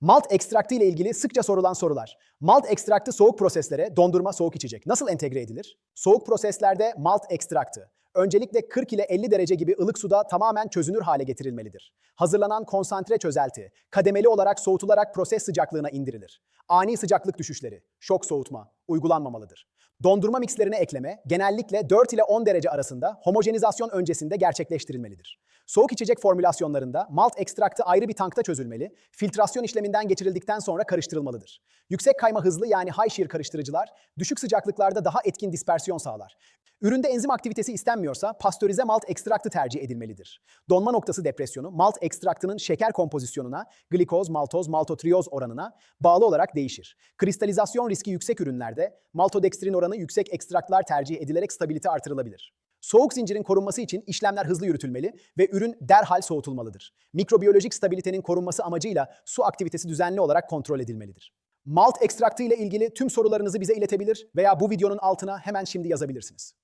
Malt ekstraktı ile ilgili sıkça sorulan sorular. Malt ekstraktı soğuk proseslere, dondurma soğuk içecek nasıl entegre edilir? Soğuk proseslerde malt ekstraktı öncelikle 40 ile 50 derece gibi ılık suda tamamen çözünür hale getirilmelidir. Hazırlanan konsantre çözelti kademeli olarak soğutularak proses sıcaklığına indirilir. Ani sıcaklık düşüşleri, şok soğutma uygulanmamalıdır. Dondurma mikslerine ekleme genellikle 4 ile 10 derece arasında homojenizasyon öncesinde gerçekleştirilmelidir. Soğuk içecek formülasyonlarında malt ekstraktı ayrı bir tankta çözülmeli, filtrasyon işleminden geçirildikten sonra karıştırılmalıdır. Yüksek kayma hızlı yani high shear karıştırıcılar düşük sıcaklıklarda daha etkin dispersiyon sağlar. Üründe enzim aktivitesi istenmiyorsa pastörize malt ekstraktı tercih edilmelidir. Donma noktası depresyonu malt ekstraktının şeker kompozisyonuna, glikoz, maltoz, maltotrioz oranına bağlı olarak değişir. Kristalizasyon riski yüksek ürünlerde maltodekstrin oranı yüksek ekstraklar tercih edilerek stabilite artırılabilir. Soğuk zincirin korunması için işlemler hızlı yürütülmeli ve ürün derhal soğutulmalıdır. Mikrobiyolojik stabilitenin korunması amacıyla su aktivitesi düzenli olarak kontrol edilmelidir. Malt ekstraktı ile ilgili tüm sorularınızı bize iletebilir veya bu videonun altına hemen şimdi yazabilirsiniz.